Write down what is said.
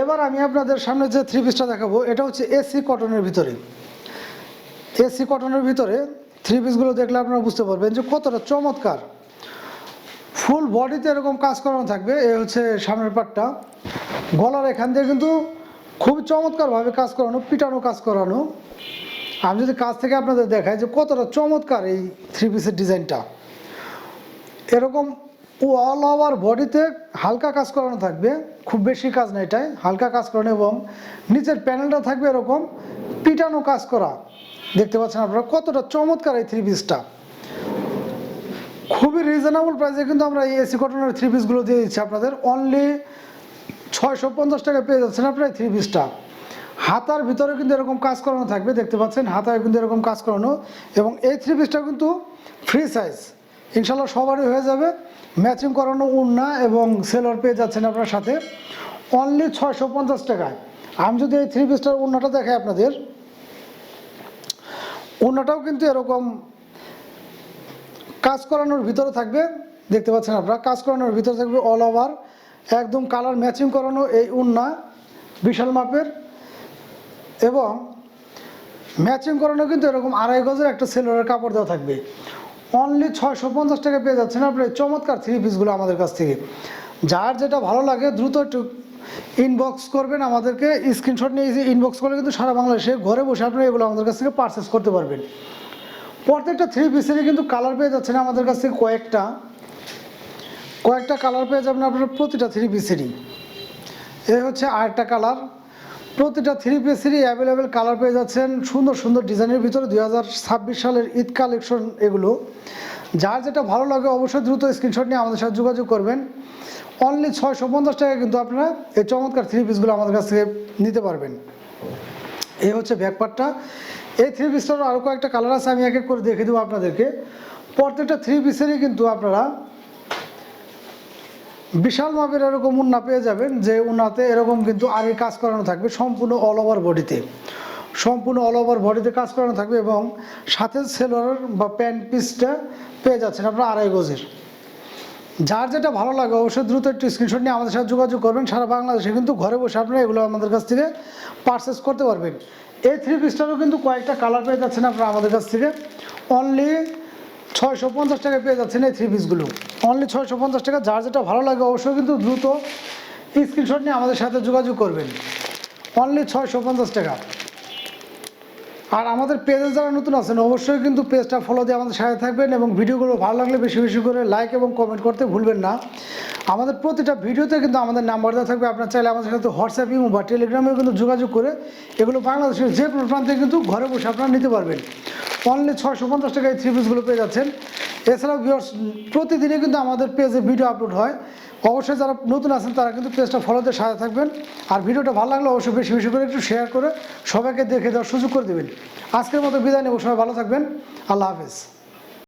এবার আমি আপনাদের সামনে যে থ্রি পিসটা দেখাবো, এটা হচ্ছে এসি কটনের ভিতরে। এসি কটনের ভিতরে থ্রি পিসগুলো দেখলে আপনারা বুঝতে পারবেন যে কতটা চমৎকার। ফুল বডিতে এরকম কাজ করানো থাকবে, এ হচ্ছে সামনের পাটটা গলার এখান দিয়ে কিন্তু খুব চমৎকারভাবে কাজ করানো, পিটানো কাজ করানো। আমি যদি কাজ থেকে আপনাদের দেখাই যে কতটা চমৎকার এই থ্রি পিসের ডিজাইনটা। এরকম অল ওভার বডিতে হালকা কাজ করানো থাকবে, খুব বেশি কাজ না এটাই, হালকা কাজ করানো এবং নিচের প্যানেলটা থাকবে এরকম, পিটানো কাজ করা। দেখতে পাচ্ছেন আপনারা কতটা চমৎকার এই থ্রি পিসটা খুবই রিজনেবল প্রাইসে কিন্তু আমরা এই এসি কটনের থ্রি পিসগুলো দিয়ে দিচ্ছি আপনাদের। অনলি ছয়শো পঞ্চাশ টাকা পেয়ে যাচ্ছেন আপনার থ্রি পিসটা হাতার ভিতরে কিন্তু এরকম কাজ করানো থাকবে, দেখতে পাচ্ছেন, হাতায় কিন্তু এরকম কাজ করানো। এবং এই থ্রি পিসটা কিন্তু ফ্রি সাইজ ইনশাল্লাহ সবারই হয়ে যাবে। ম্যাচিং করানো উন্না এবং সেলর পেয়ে যাচ্ছেন আপনার সাথে। অনলি ছয়শো পঞ্চাশ টাকায়। আমি যদি এই থ্রি পিসটার উন্নাটা দেখাই আপনাদের। উন্নাটাও কিন্তু এরকম কাজ করানোর ভিতরে থাকবে। দেখতে পাচ্ছেন আপনারা, কাজ করানোর ভিতরে থাকবে অল ওভার একদম কালার ম্যাচিং করানো এই উন্না বিশাল মাপের। এবং ম্যাচিং করানো কিন্তু এরকম আড়াই গজের একটা সেলোয়ারের কাপড় দেওয়া থাকবে। অনলি ছয়শো পঞ্চাশ টাকা পেয়ে যাচ্ছেন আপনি। এই চমৎকার থ্রি পিসগুলো আমাদের কাছ থেকে। যার যেটা ভালো লাগে, দ্রুত একটু ইনবক্স করবেন আমাদেরকে। স্ক্রিনশট নিয়ে ইনবক্স করলে কিন্তু সারা বাংলাদেশে ঘরে বসে আপনি এগুলো আমাদের কাছ থেকে পারচেস করতে পারবেন। প্রত্যেকটা থ্রি পিসেরই কিন্তু কালার পেয়ে যাচ্ছেন আমাদের কাছ থেকে কয়েকটা। কয়েকটা কালার পেয়ে যাবেন আপনারা প্রতিটা থ্রি পিসেরই এই হচ্ছে আরেকটা কালার প্রতিটা থ্রি পিসেরই অ্যাভেলেবেল কালার পেয়ে যাচ্ছেন। সুন্দর সুন্দর ডিজাইনের ভিতরে দু হাজার ছাব্বিশ সালের ঈদ কালেকশন এগুলো। যার যেটা ভালো লাগে অবশ্যই দ্রুত স্ক্রিনশট নিয়ে আমাদের সাথে যোগাযোগ করবেন। অনলি ছয়শো পঞ্চাশ টাকা কিন্তু আপনারা এই চমৎকার থ্রি পিসগুলো আমাদের কাছ থেকে নিতে পারবেন। এই হচ্ছে ব্যাকপার্টটা এই থ্রি পিসটার আরও কয়েকটা কালার আছে, আমি এক এক করে দেখে দেবো আপনাদেরকে। প্রত্যেকটা থ্রি পিসেরই কিন্তু আপনারা বিশাল মাপের এরকম উন্না পেয়ে যাবেন যে উন্নাতে এরকম কিন্তু আগে কাজ করানো থাকবে সম্পূর্ণ অল ওভার বডিতে সম্পূর্ণ অল ওভার বডিতে কাজ করানো থাকবে এবং সাথে সেলোয়ার বা প্যান্ট পিসটা পেয়ে যাচ্ছেন আপনার আড়াই গজের। যার যেটা ভালো লাগে অবশ্যই দ্রুত একটু স্ক্রিনশট নিয়ে আমাদের সাথে যোগাযোগ করবেন। সারা বাংলাদেশে কিন্তু ঘরে বসে আপনারা এগুলো আমাদের কাছ থেকে পারচেস করতে পারবেন। এই থ্রি পিসটারও কিন্তু কয়েকটা কালার পেয়ে যাচ্ছেন আপনারা আমাদের কাছ থেকে। অনলি ছয়শো পঞ্চাশ টাকা পেয়ে যাচ্ছেন এই থ্রি পিসগুলো অনলি ছয়শো পঞ্চাশ টাকা, যার যেটা ভালো লাগে অবশ্যই কিন্তু দ্রুত স্ক্রিনশট নিয়ে আমাদের সাথে যোগাযোগ করবেন। অনলি ছয়শো পঞ্চাশ টাকা। আর আমাদের পেজে যারা নতুন আছেন, অবশ্যই কিন্তু পেজটা ফলো দিয়ে আমাদের সাথে থাকবেন এবং ভিডিওগুলো ভালো লাগলে বেশি বেশি করে লাইক এবং কমেন্ট করতে ভুলবেন না। আমাদের প্রতিটা ভিডিওতে কিন্তু আমাদের নাম্বার দেওয়া থাকবে। আপনার চাইলে আমাদের সাথে হোয়াটসঅ্যাপ ইমো বা টেলিগ্রামেও কিন্তু যোগাযোগ করে এগুলো বাংলাদেশের যে কোনো প্রান্তে কিন্তু ঘরে বসে আপনারা নিতে পারবেন। অনলি ছয়শো পঞ্চাশ টাকায় থ্রি পিসগুলো পেয়ে যাচ্ছেন। এছাড়াও ভিউয়ার্স প্রতিদিনই কিন্তু আমাদের পেজে ভিডিও আপলোড হয়। অবশ্যই যারা নতুন আছেন, তারা কিন্তু পেজটা ফলোতে সাজা থাকবেন। আর ভিডিওটা ভালো লাগলে অবশ্যই বেশি বেশি করে একটু শেয়ার করে সবাইকে দেখে দেওয়ার সুযোগ করে দেবেন। আজকের মতো বিদায় নেব, সবাই ভালো থাকবেন। আল্লাহ হাফেজ।